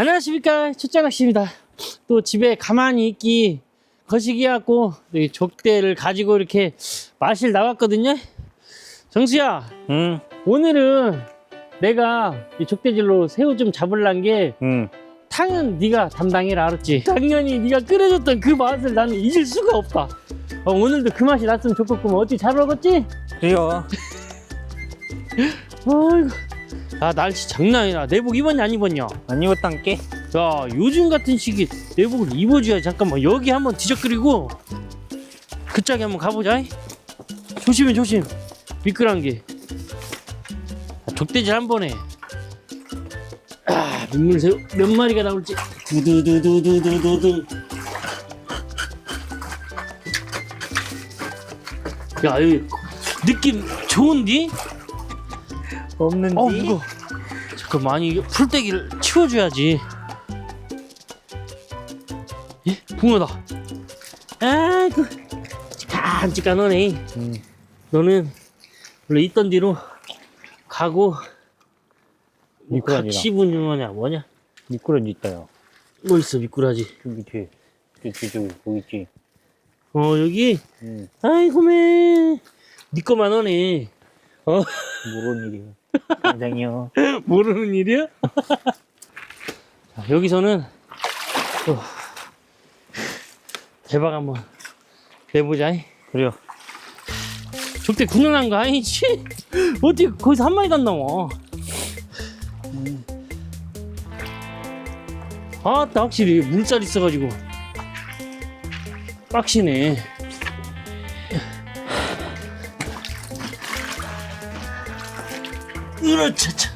안녕하십니까. 초장낚시입니다. 또 집에 가만히 있기 거시기 갖고 이 족대를 가지고 이렇게 마실 나왔거든요. 정수야 응, 오늘은 내가 이 족대질로 새우 좀 잡을란 게 응. 탕은 네가 담당해라 알았지? 당연히 네가 끓여줬던 그 맛을 나는 잊을 수가 없다. 어, 오늘도 그 맛이 났으면 좋겠구만 어찌 잘 먹었지? 그래요. 아이고 아 날씨 장난 아니라 내복 입었냐 안 입었냐 안 입었단께? 야 요즘 같은 시기에 내복을 입어줘야 잠깐만 여기 한번 뒤적거리고 그 짝에 한번 가보자 이. 조심해 조심 미끄러운 게 아, 족대질 한 번에 아 민물새우 몇 마리가 나올지 두두두두두두두 야 여기 느낌 좋은디? 없는지? 어 무거 잠깐만 이게 풀떼기를 치워줘야지 예? 붕어다 아이고 찌깐찌깐 너네 응. 너는 원래 있던 뒤로 가고 뭐 미꾸라지다. 각시분유냐 뭐냐 미꾸라지 있다요. 뭐 있어 미꾸라지 저기 뒤에. 저기, 저기, 거기 있지. 어 여기 응. 아이고 매니 거만 하네 어 모르는 일이야. 굉장히요. 모르는 일이야? 자, 여기서는 어, 대박 한번 내보자. 그래요. 족대 군능한 거 아니지? 어떻게 거기서 한 마리도 안 나와? 아따 확실히 물살 있어가지고 빡시네. 으라 차차.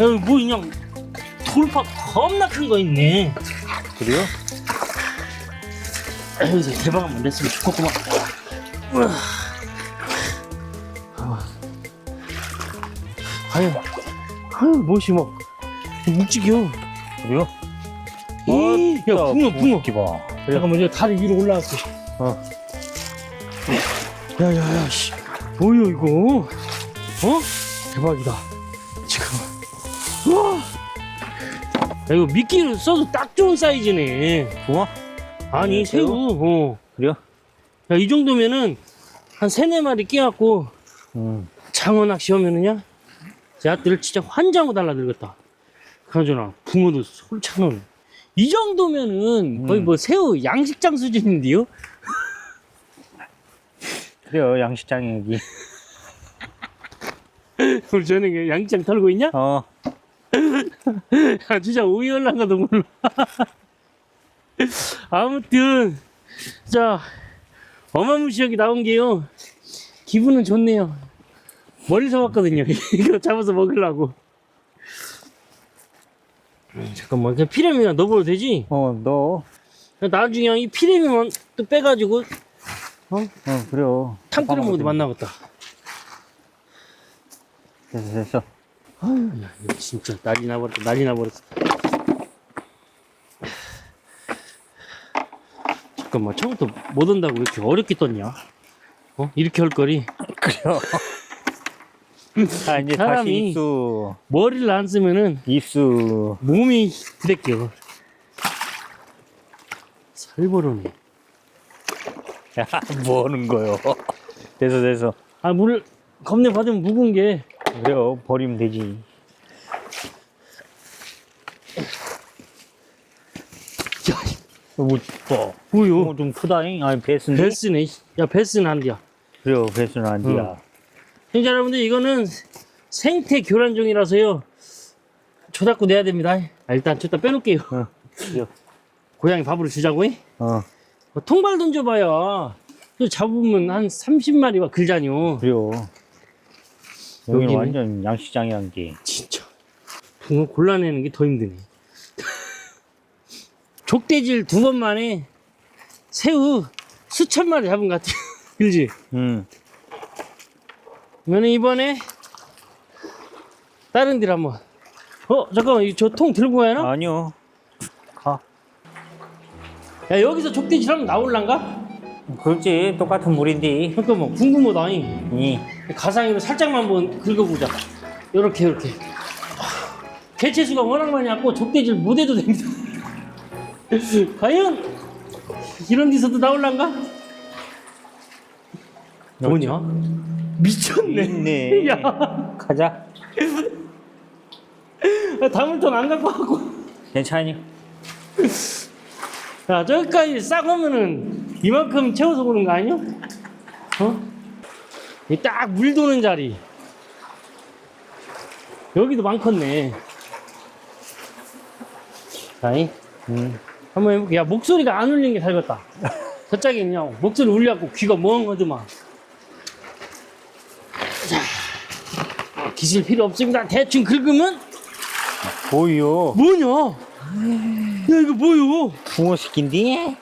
여기 뭐 그냥 돌파 겁나 큰 거 있네. 그래요? 아, 여기서 대박 한번 냈으면 좋겠구만. 우와. 아유, 아유, 멋이 막 묵직이요. 그래요? 이, 야, 붕어, 붕어. 기봐. 잠깐만, 저 다리 위로 올라갈게. 어. 야, 야, 야, 씨. 뭐야, 이거? 어? 대박이다. 지금. 우와. 야, 이거 미끼를 써도 딱 좋은 사이즈네. 붕어? 아니, 네, 새우. 어. 그래요? 야, 이 정도면은 한 세네 마리 끼갖고 응. 장어 낚시 하면은야, 야들 진짜 환장하고 달라들겠다. 그나저나, 붕어도 솔찬원. 이 정도면은 거의 음. 뭐 새우 양식장 수준인데요? 그래요, 양식장에 여기. 우리 저녁에 양식장 털고 있냐? 어. 야, 진짜 오이 올라가도 몰라. 아무튼, 자, 어마무시하게 나온 게요. 기분은 좋네요. 멀리서 왔거든요. 이거 잡아서 먹으려고. 음, 잠깐만, 그냥 피레미나 넣어봐도 되지? 어, 너. 나중에 이 피레미만 또 빼가지고 어, 그래요. 탕 끓여 먹어도 맛나겠다. 됐어, 됐어. 아유, 야, 이거 진짜 난리 나버렸다. 난리 나버렸어. 잠깐만, 처음부터 못 온다고 이렇게 어렵게 떴냐? 어? 이렇게 할 거리. 그래요. 아, 이제 다시 사람이- 입수. 머리를 안 쓰면은 입수. 몸이 부대껴. 살벌하네. 야, 뭐 하는 거요? 됐어, 됐어. 아, 물을 겁내 받으면 묵은 게. 그래요, 버리면 되지. 야, 뭐, 뭐, 뭐요? 어, 좀 크다잉? 아니, 베스인데? 베스네. 야, 베스는 안 돼야. 그래요, 베스는 안 돼야. 응. 시청자 여러분들 이거는 생태 교란종이라서요 조잡고 내야 됩니다 아, 일단 저기다 빼놓을게요 어. 고양이 밥으로 주자고 어, 통발 던져봐야 또 잡으면 한 30마리와 글자뇨 그래요. 여기는 여기는? 완전 양식장이란 게. 진짜 붕어 골라내는 게 더 힘드네 족대질 두 번 만에 새우 수천 마리 잡은 것 같아 그지? 응. 그러면 이번에 다른 데 한번 어 잠깐만 저 통 들고 가야 하나? 아니요. 가. 야 여기서 하면 나올란가? 그렇지, 똑같은 물인데. 잠깐만 궁금하다 이 이, 가상으로 살짝만 한번 긁어보자 요렇게 요렇게 개체수가 워낙 많이 왔고 족대질 못해도 됩니다. 과연 이런 데서도 나올란가? 뭐냐? 미쳤네. 있네. 야, 가자. 다물통 안 갖고 왔고. 괜찮니? 야, 저기까지 싹 오면은 이만큼 채워서 오는 거 아니야? 어? 딱물 도는 자리. 여기도 많겠네. 자이, 음. 한번 해볼게. 야, 목소리가 안 울리는 게 살겠다. 저짝에 그냥 목소리 울려갖고 귀가 멍하더만. 자, 기술 필요 없습니다. 대충 긁으면 보여. 뭐냐? 야, 이거 뭐요? 붕어 새끼인데?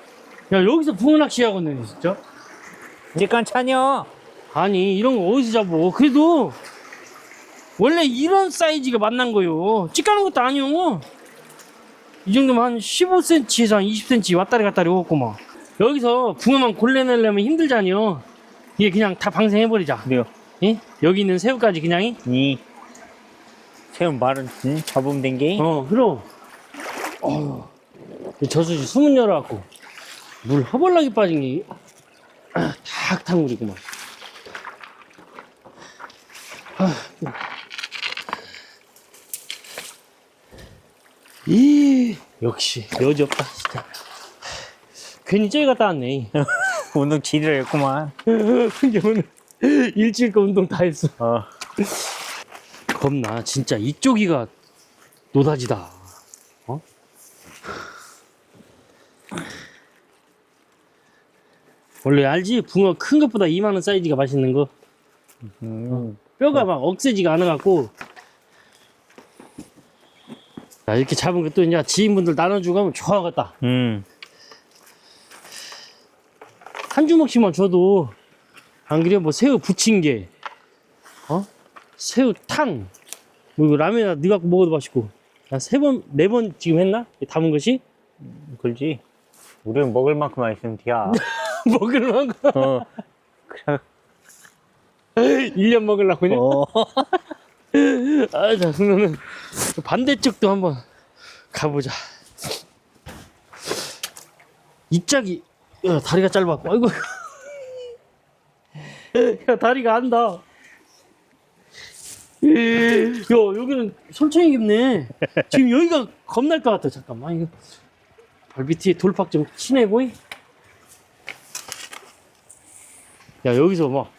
야, 여기서 붕어 낚시 하겠네, 진짜. 이제 깐차냐? 아니 이런 거 어디서 잡어 그래도 원래 이런 사이즈가 만난 거요 찌까는 것도 아니오 이 정도면 한 15cm에서 한 20cm 왔다리 갔다리 오겠구만 여기서 붕어만 골라내려면 힘들잖여 이게 그냥 다 방생해버리자 그래요. 예? 여기 있는 새우까지 그냥 이? 이 새우 말은 응? 잡으면 된 게. 어 그럼 어, 이 저수지 수문 열어갖고 물 허벌나게 빠진 게 탁탁 물이구만. 이 역시 여지 없다 진짜. 괜히 저기 갔다 왔네. 운동 지리를 했구만. 오늘 일주일 거 운동 다 했어. 어. 겁나 진짜 이쪽이가 노다지다 원래 알지 붕어 큰 것보다 이만한 사이즈가 맛있는 거 음. 뼈가 막 억세지가 않아갖고 자 이렇게 잡은 것도 이제 지인분들 나눠주고 하면 좋아하겠다 음. 한 주먹씩만 줘도 안 그래 뭐 새우 부침개 어 새우 탕 뭐 이거 라면에다 넣어 갖고 먹어도 맛있고 세 번 네 번 지금 했나 담은 것이 그렇지. 우리는 먹을 만큼만 있으면 돼야. 먹으려고 어. 1년 먹으려고 그냥 어. 아 자 그러면은 반대쪽도 한번 가보자. 입짝이 야, 다리가 짧았고 아이고. 야 다리가 안다 야 여기는 솔청이 깊네. 지금 여기가 겁날 것 같아. 잠깐만. 이거. 발 밑에 돌팍 좀 치내고 이. 야 여기서 막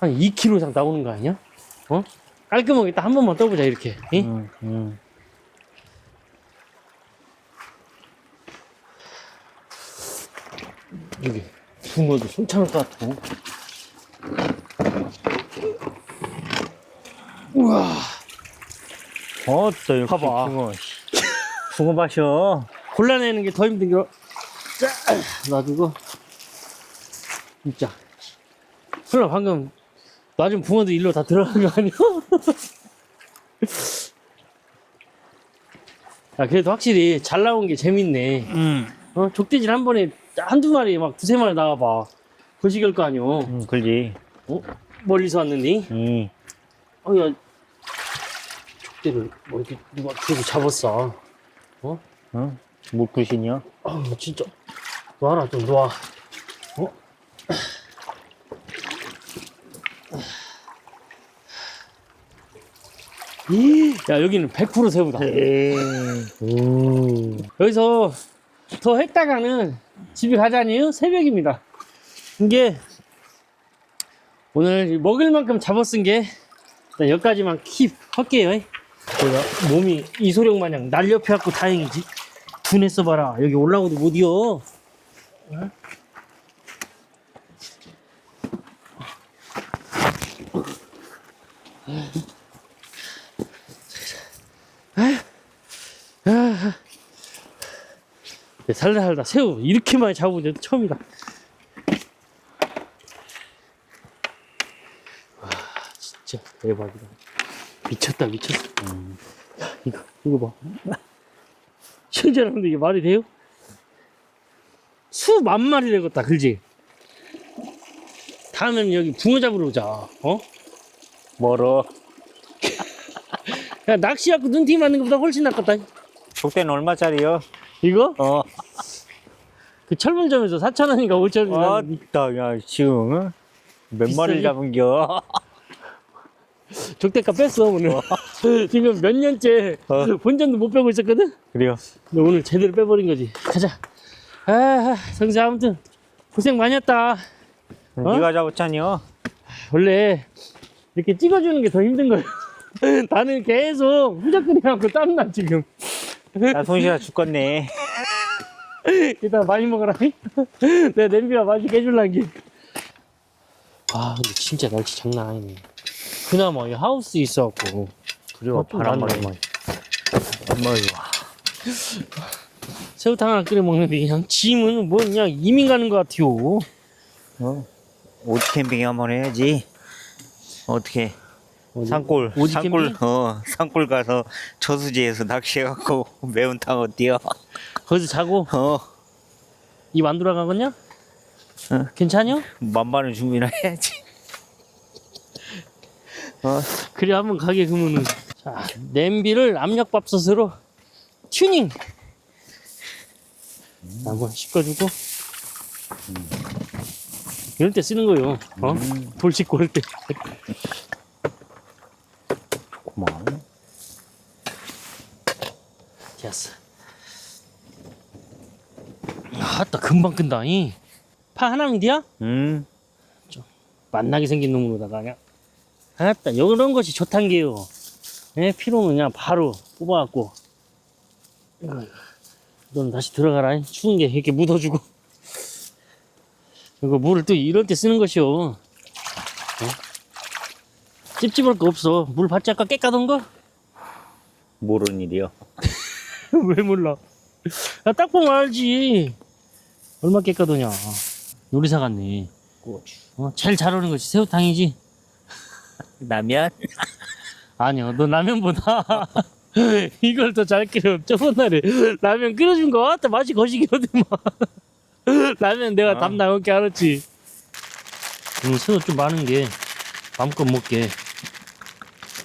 한 2kg 이상 나오는 거 아니야? 어? 깔끔하게 딱 한 번만 떠보자 이렇게 이? 음. 음. 여기 붕어도 손참을 것 같고 우와 어떠 역시 봐봐. 붕어. 붕어 마셔. 골라내는 게 더 힘든 거. 자, 놔두고. 진짜. 설마 방금 놔준 붕어도 일로 다 들어간 거 아니야? 야, 그래도 확실히 잘 나온 게 재밌네. 음. 어, 족대질 한 번에 한두 마리 막 두세 마리 나와봐. 거시기할 거 아니오. 음, 그러지. 어? 멀리서 왔는데? 음. 어, 야. 족대를 뭐 이렇게 누가 들고 잡았어. 어? 어? 물구신이야? 아 진짜 놔라 좀 놔. 어? 야 여기는 100% 새우다. 에이. 여기서 더 했다가는 집에 가자니요 새벽입니다. 이게 오늘 먹을 만큼 잡아쓴 게 일단 여기까지만 킵 할게요. 제가 몸이 이소룡 마냥 날렵해갖고 다행이지. 둔해 써봐라. 여기 올라오도 못 이어. 살다 살다 새우 이렇게 많이 잡은 적도 처음이다. 와 진짜 대박이다. 미쳤다 미쳤어. 야, 이거 이거 봐. 시청자분들 이게 말이 돼요? 수만 마리 되겠다, 그지? 다음에는 여기 붕어 잡으러 오자. 어? 멀어. 야 낚시하고 눈티 맞는 것보다 훨씬 낫겠다 족대는 얼마짜리요? 이거? 어. 그 철물점에서 4,000원인가 5,000원 아따, 야, 지금, 어? 몇 비싸지? 마리를 잡은겨? 족대가 뺐어 오늘 지금 몇 년째 어. 본전도 못 빼고 있었거든 그래요. 근데 오늘 제대로 빼버린 거지 가자 아 성세 아무튼 고생 많이 했다 어? 네가 잡았잖여. 원래 이렇게 찍어주는 게 더 힘든 거야 나는 계속 후적거리하고 땀나 지금 나 손실아 죽겠네. 이따 많이 먹어라 내가 냄비와 맛있게 해줄란 게 아 근데 진짜 날씨 장난 아니네 그나마 이 하우스 있어갖고 좀 바람 낫네. 말만. 엄마, 이거. 새우탕 하나 끓여 먹는데 그냥 짐은 뭐 그냥 이민 가는 것 같아요 어? 오지 캠핑 한번 해야지. 어떻게? 어디? 산골, 오지 산골, 캠핑? 어, 산골 가서 저수지에서 낚시해갖고 매운탕 어때요? 거기서 자고 어, 입 안 돌아가겠냐? 응. 괜찮냐? 만반의 준비나 해야지. 어, 그래 한번 가게 그러면은 자 냄비를 압력밥솥으로 튜닝 한번 씻어주고 이럴 때 쓰는 거요 어? 돌 씻고 할 때 고마워. 됐어 아따 금방 끈다 이. 파 하나인데야? 음, 만나게 생긴 놈으로다가 그냥 아따 이런 것이 좋단 게요 예, 피로는 그냥 바로 뽑아갖고 이거, 너는 다시 들어가라 이. 추운 게 이렇게 묻어주고 이거 물을 또 이럴 때 쓰는 것이요 어? 찝찝할 거 없어 물 받지 아까 깨까던 거? 모르는 일이요. 왜 몰라 야, 딱 보면 알지 얼마 깨까더냐 요리사 같네 고추. 어? 제일 잘 어울리는 것이 새우탕이지 라면? 아니요, 너 라면보다 이걸 더 잘 끓여. 저번 날에 라면 끓여준 거 같다 맛이 거시기거든만. 라면 내가 아. 담 나올게 알았지. 음, 새우 좀 많은 게 마음껏 먹게.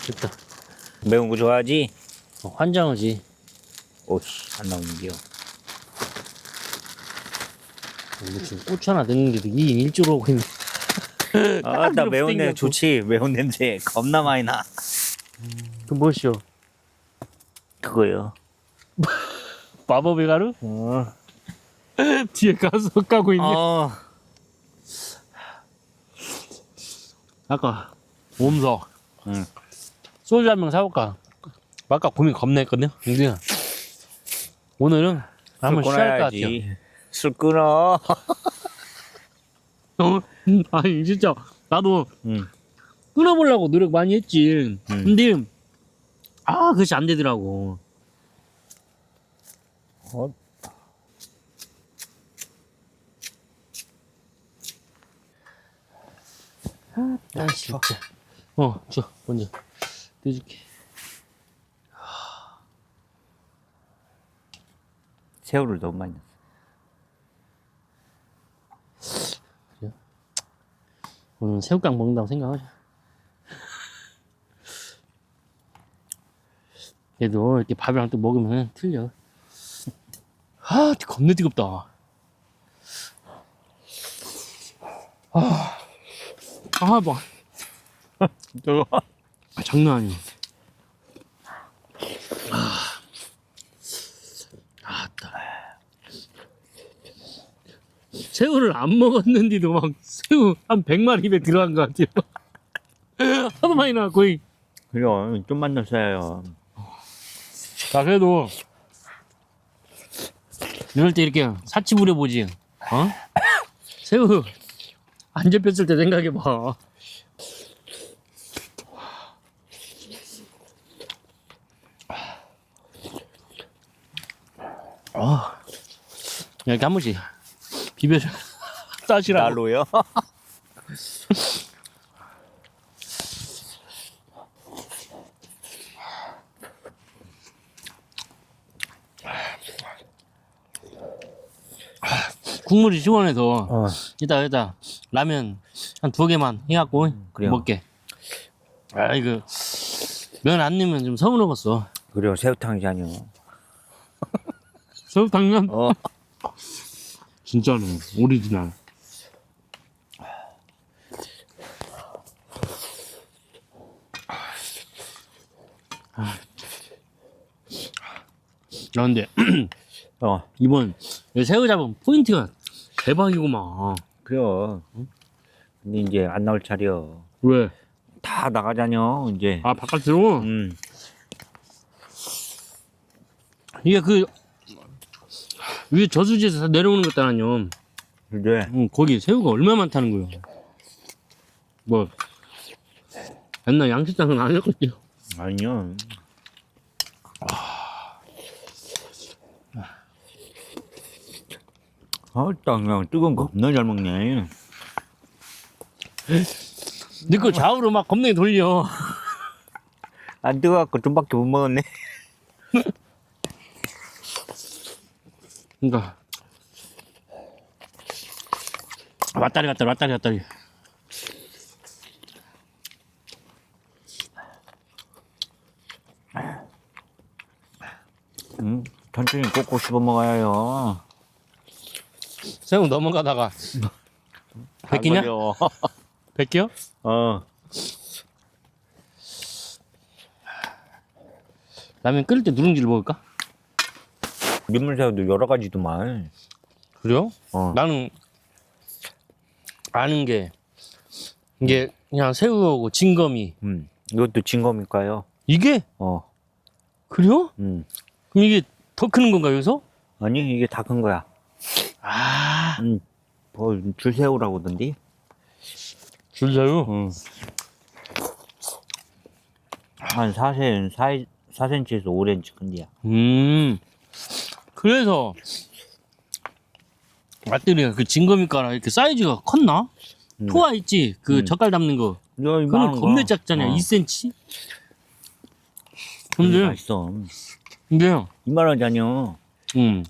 됐다. 매운 거 좋아하지? 어, 환장하지. 오씨, 안 나오는데요. 뭐 지금 고추 하나 넣는데도 2인 1조로 오고 있네. 아, 나 매운 냄새. 좋지. 매운 냄새 겁나 많이 나. 그 무엇이요? 그거요. 마법의 가루? 어. 뒤에 가서 까고 있네. 어. 아까 옴석 응. 소주 한 병 사올까? 아까 고민 겁나 했거든요. 근데 오늘은 한번 술 쉬할 것 같아요. 술 끊어. 어? 음, 아니 진짜 나도 응. 끊어보려고 노력 많이 했지. 음. 근데 아 그것이 안 되더라고. 어? 아 진짜. 어, 줘 먼저 내줄게. 새우를 너무 많이 넣었어. 오늘 새우깡 먹는다고 생각하자. 얘도 이렇게 밥이랑 또 먹으면 틀려. 아, 겁나 뜨겁다. 아, 아, 뭐. 저거. 아, 장난 아니야. 아, 아따. 새우를 안 먹었는데도 막 새우 한 100마리 입에 들어간 것 같아요. 하도 많이 나왔고. 그래요. 좀만 넣었어요. 자, 그래도 이럴 때 이렇게 사치 부려보지. 어? 새우 안 잡혔을 때 생각해봐. 아, 이렇게 한 번씩 비벼줘. 따시라고. 날로요? 국물이 시원해서 어. 이따 이따 라면 한 두 개만 해갖고 그래요. 먹게. 아 이거 면 안 넣으면 좀 서운하겠어. 그래요 새우탕이잖요. 새우탕면 어. 진짜로 오리지널. 아, 근데 어. 이번 새우 잡은 포인트가 대박이구만. 그래요. 근데 이제 안 나올 차려. 왜? 다 나가자뇨 이제. 아 바깥으로? 음. 이게 그 위에 저수지에서 다 내려오는 것 따라요. 이제 응, 거기 새우가 얼마 많다는 거예요. 뭐 옛날 양식장은 아니었거든요. 아니요. 아, 딱 그냥 뜨거운 거 겁나 잘 먹네. 너거 좌우로 막 겁나게 돌려. 안 뜨거워갖고 좀밖에 못 먹었네. 그러니까 왔다리 갔다리 왔다리 갔다리. 음, 천천히 꼭꼭 씹어 먹어요. 새우 넘어가다가 뺏기냐? 걸려. 뺏겨? 어. 라면 끓일 때 누룽지를 먹을까? 민물새우도 여러 가지도만. 그래요? 어. 나는 아는 게 이게 그냥 새우하고 진거미 음. 이것도 진검일까요? 이게 어. 그래요? 음. 그럼 이게 더 크는 건가 여기서? 아니, 이게 다 큰 거야. 아 음. 뭐, 줄새우라고 하던데? 줄새우? 응. 한 4cm, 4, 4cm에서 5cm 큰데야. 음 그래서 맛들이가 그 진거미가라 이렇게 사이즈가 컸나? 음. 토아 있지 그 음. 젓갈 담는 거 이거 그거는 겁내 작잖아요 어. 2cm 근데 근데 맛있어. 근데요 2만 원짜리요. 음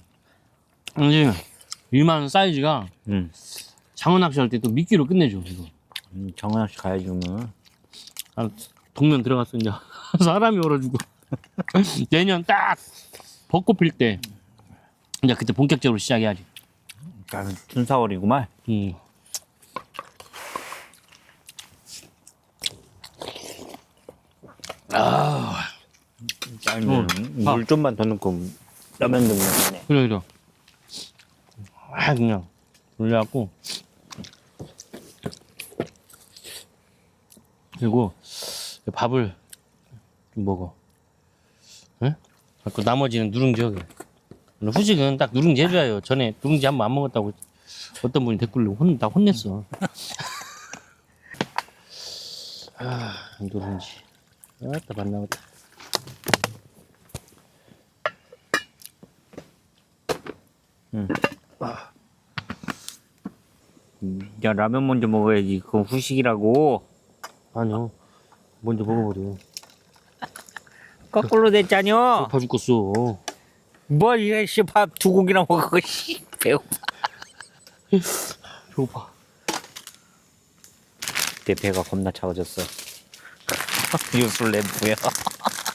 근데 이만 사이즈가 응. 장어 낚시 할 때 또 미끼로 끝내줘 이거 음, 씨 가야지, 그러면. 아, 동면 들어갔어 이제 사람이 얼어주고 내년 딱 벚꽃 필때 이제 그때 본격적으로 시작해야지 아, 춘사월이구만. 음. 짜면 음. 물 좀만 더 넣고 라면 넣으면 되네. 그래 그래 아 그냥 올려갖고 그리고 밥을 좀 먹어 응? 갖고 나머지는 누룽지 오늘 후식은 딱 누룽지 해줘요. 전에 누룽지 한 번 안 먹었다고 어떤 분이 댓글로 혼, 다 혼냈어. 아 누룽지. 아따 맛 나왔다 야, 라면 먼저 먹어야지. 그건 후식이라고. 아니요. 먼저 먹어버려. 거꾸로 됐잖여. 배고파 죽겠어 뭐, 이거 씨, 밥두 공기나 먹어, 씨. 배고파. 배고파 내 배가 겁나 차가졌어. 유술 램프야.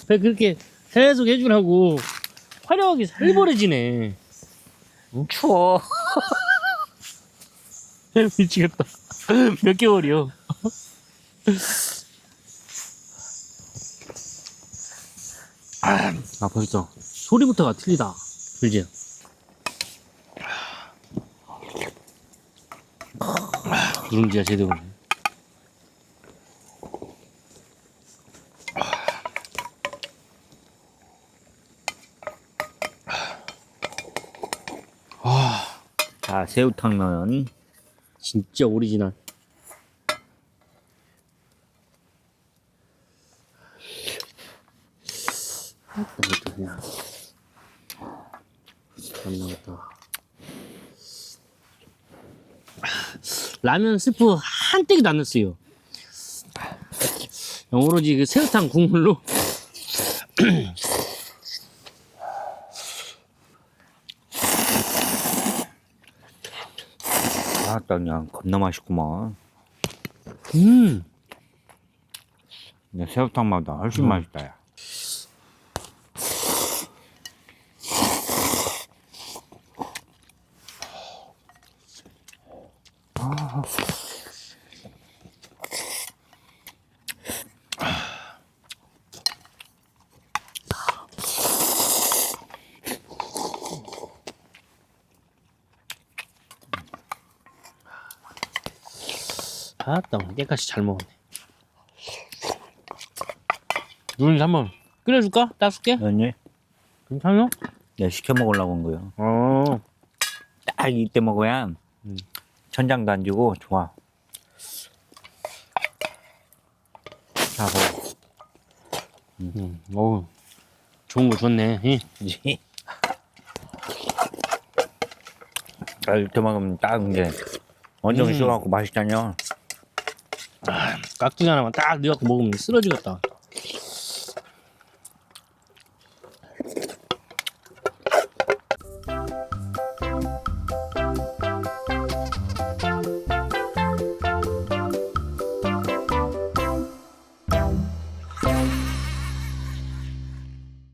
배 그렇게 계속 해주라고 화려하게 살벌해지네 추워. 미치겠다 몇 개월이요 아 벌써 소리부터가 틀리다 그지 누룽지가 제대로 오네. 자, 새우탕면. 진짜 오리지널 이것도 그냥 안 나왔다 라면 스프 한 떼기도 안 넣었어요 오로지 그 새우탕 국물로 아, 딱 그냥 겁나 맛있구만. 음 근데 새우탕보다 훨씬 음. 맛있다 야. 아따 깨끗이 잘 먹었네 누룽지 한번 끓여줄까? 따줄게? 언니 괜찮아? 내가 시켜 먹으려고 한 거요 어딱 이때 먹어야 음. 천장도 안 지고 좋아. 하고 음, 어우 좋은 거. 이제 아, 이렇게 먹으면 딱 이제 완전 음. 식어갖고 맛있다냐. 깍두기 하나만 딱 넣어갖고 먹으면 쓰러지겠다